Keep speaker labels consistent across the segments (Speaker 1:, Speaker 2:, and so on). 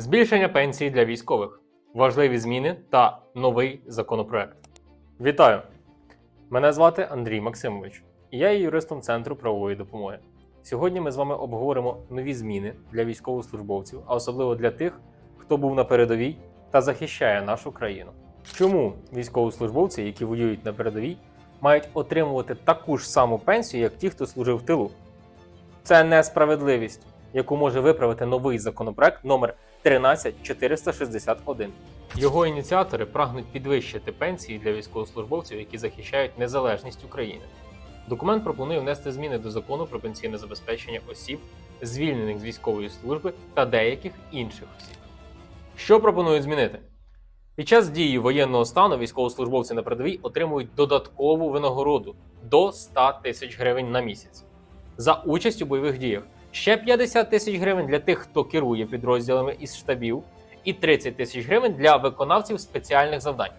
Speaker 1: Збільшення пенсії для військових, важливі зміни та новий законопроект. Вітаю! Мене звати Андрій Максимович, і я є юристом Центру правової допомоги. Сьогодні ми з вами обговоримо нові зміни для військовослужбовців, а особливо для тих, хто був на передовій та захищає нашу країну. Чому військовослужбовці, які воюють на передовій, мають отримувати таку ж саму пенсію, як ті, хто служив в тилу? Це несправедливість, яку може виправити новий законопроект номер 13461. Його ініціатори прагнуть підвищити пенсії для військовослужбовців, які захищають незалежність України. Документ пропонує внести зміни до закону про пенсійне забезпечення осіб, звільнених з військової служби та деяких інших осіб. Що пропонують змінити? Під час дії воєнного стану військовослужбовці на передовій отримують додаткову винагороду до 100 тисяч гривень на місяць за участь у бойових діях. Ще 50 тисяч гривень для тих, хто керує підрозділами із штабів, і 30 тисяч гривень для виконавців спеціальних завдань.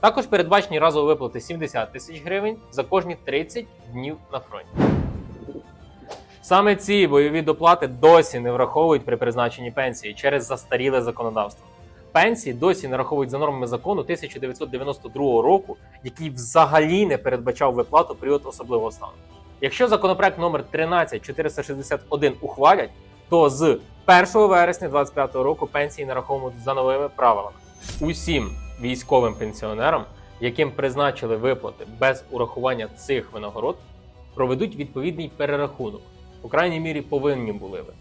Speaker 1: Також передбачені разові виплати 70 тисяч гривень за кожні 30 днів на фронті. Саме ці бойові доплати досі не враховують при призначенні пенсії через застаріле законодавство. Пенсії досі нараховують за нормами закону 1992 року, який взагалі не передбачав виплату період особливого стану. Якщо законопроект номер 13461 ухвалять, то з 1 вересня 2025 року пенсії нараховують за новими правилами. Усім військовим пенсіонерам, яким призначили виплати без урахування цих винагород, проведуть відповідний перерахунок. У крайній мірі повинні були би.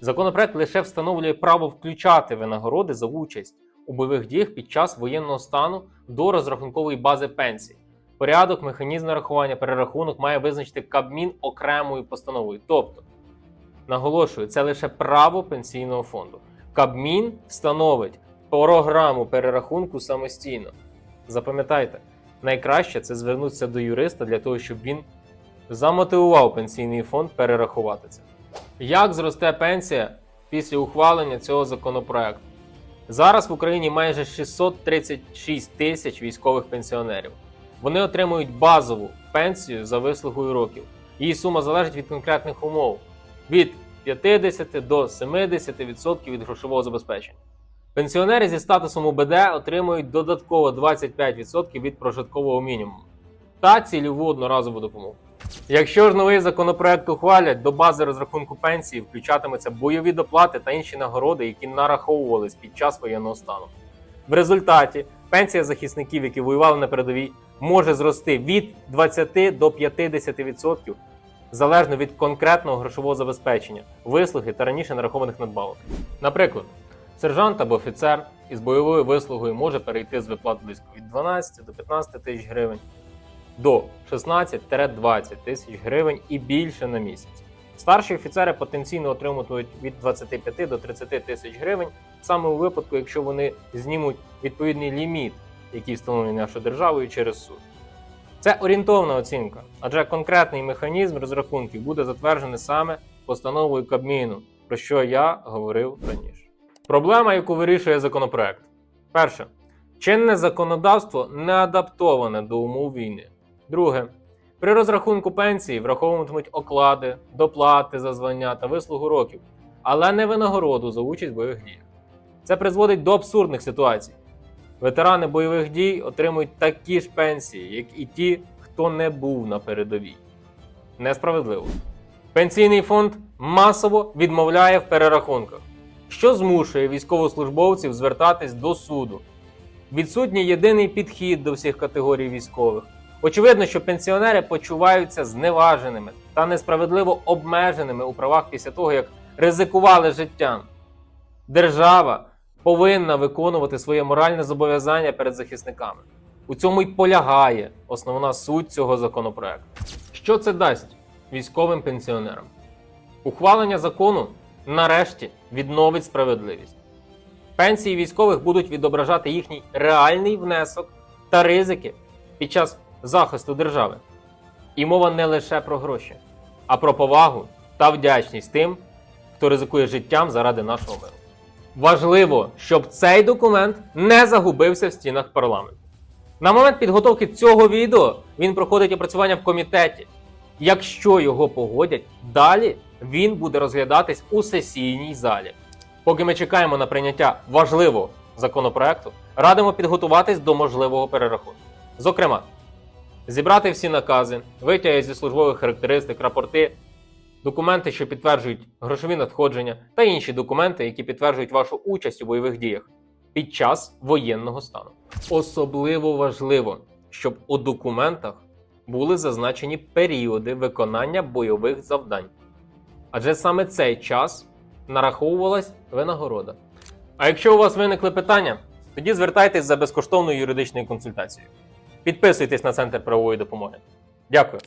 Speaker 1: Законопроект лише встановлює право включати винагороди за участь у бойових діях під час воєнного стану до розрахункової бази пенсії. Порядок, механізм нарахування, перерахунок має визначити Кабмін окремою постановою. Тобто, наголошую, це лише право пенсійного фонду. Кабмін встановить програму перерахунку самостійно. Запам'ятайте, найкраще це звернутися до юриста для того, щоб він замотивував пенсійний фонд перерахувати це. Як зросте пенсія після ухвалення цього законопроекту? Зараз в Україні майже 636 тисяч військових пенсіонерів. Вони отримують базову пенсію за вислугою років. Її сума залежить від конкретних умов від 50 до 70% від грошового забезпечення. Пенсіонери зі статусом УБД отримують додатково 25% від прожиткового мінімуму та цільову одноразову допомогу. Якщо ж новий законопроект ухвалять, до бази розрахунку пенсії включатимуться бойові доплати та інші нагороди, які нараховувались під час воєнного стану. В результаті пенсія захисників, які воювали на передовій, може зрости від 20 до 50% залежно від конкретного грошового забезпечення, вислуги та раніше нарахованих надбавок. Наприклад, сержант або офіцер із бойовою вислугою може перейти з виплат близько від 12 до 15 тисяч гривень до 16-20 тисяч гривень і більше на місяць. Старші офіцери потенційно отримують від 25 до 30 тисяч гривень саме у випадку, якщо вони знімуть відповідний ліміт, який встановлений нашою державою через суд. Це орієнтовна оцінка, адже конкретний механізм розрахунків буде затверджений саме постановою Кабміну, про що я говорив раніше. Проблема, яку вирішує законопроект. Перше. Чинне законодавство не адаптоване до умов війни. Друге. При розрахунку пенсії враховуватимуть оклади, доплати за звання та вислугу років, але не винагороду за участь в бойових діях. Це призводить до абсурдних ситуацій. Ветерани бойових дій отримують такі ж пенсії, як і ті, хто не був на передовій. Несправедливо. Пенсійний фонд масово відмовляє в перерахунках, що змушує військовослужбовців звертатись до суду. Відсутній єдиний підхід до всіх категорій військових. Очевидно, що пенсіонери почуваються зневаженими та несправедливо обмеженими у правах після того, як ризикували життям. Держава повинна виконувати своє моральне зобов'язання перед захисниками. У цьому й полягає основна суть цього законопроекту. Що це дасть військовим пенсіонерам? Ухвалення закону нарешті відновить справедливість. Пенсії військових будуть відображати їхній реальний внесок та ризики під час захисту держави. І мова не лише про гроші, а про повагу та вдячність тим, хто ризикує життям заради нашого миру. Важливо, щоб цей документ не загубився в стінах парламенту. На момент підготовки цього відео він проходить опрацювання в комітеті. Якщо його погодять, далі він буде розглядатись у сесійній залі. Поки ми чекаємо на прийняття важливого законопроекту, радимо підготуватись до можливого перерахунку. Зокрема, зібрати всі накази, витяги зі службових характеристик, рапорти, документи, що підтверджують грошові надходження, та інші документи, які підтверджують вашу участь у бойових діях під час воєнного стану. Особливо важливо, щоб у документах були зазначені періоди виконання бойових завдань. Адже саме цей час нараховувалась винагорода. А якщо у вас виникли питання, тоді звертайтесь за безкоштовною юридичною консультацією. Підписуйтесь на центр правової допомоги. Дякую.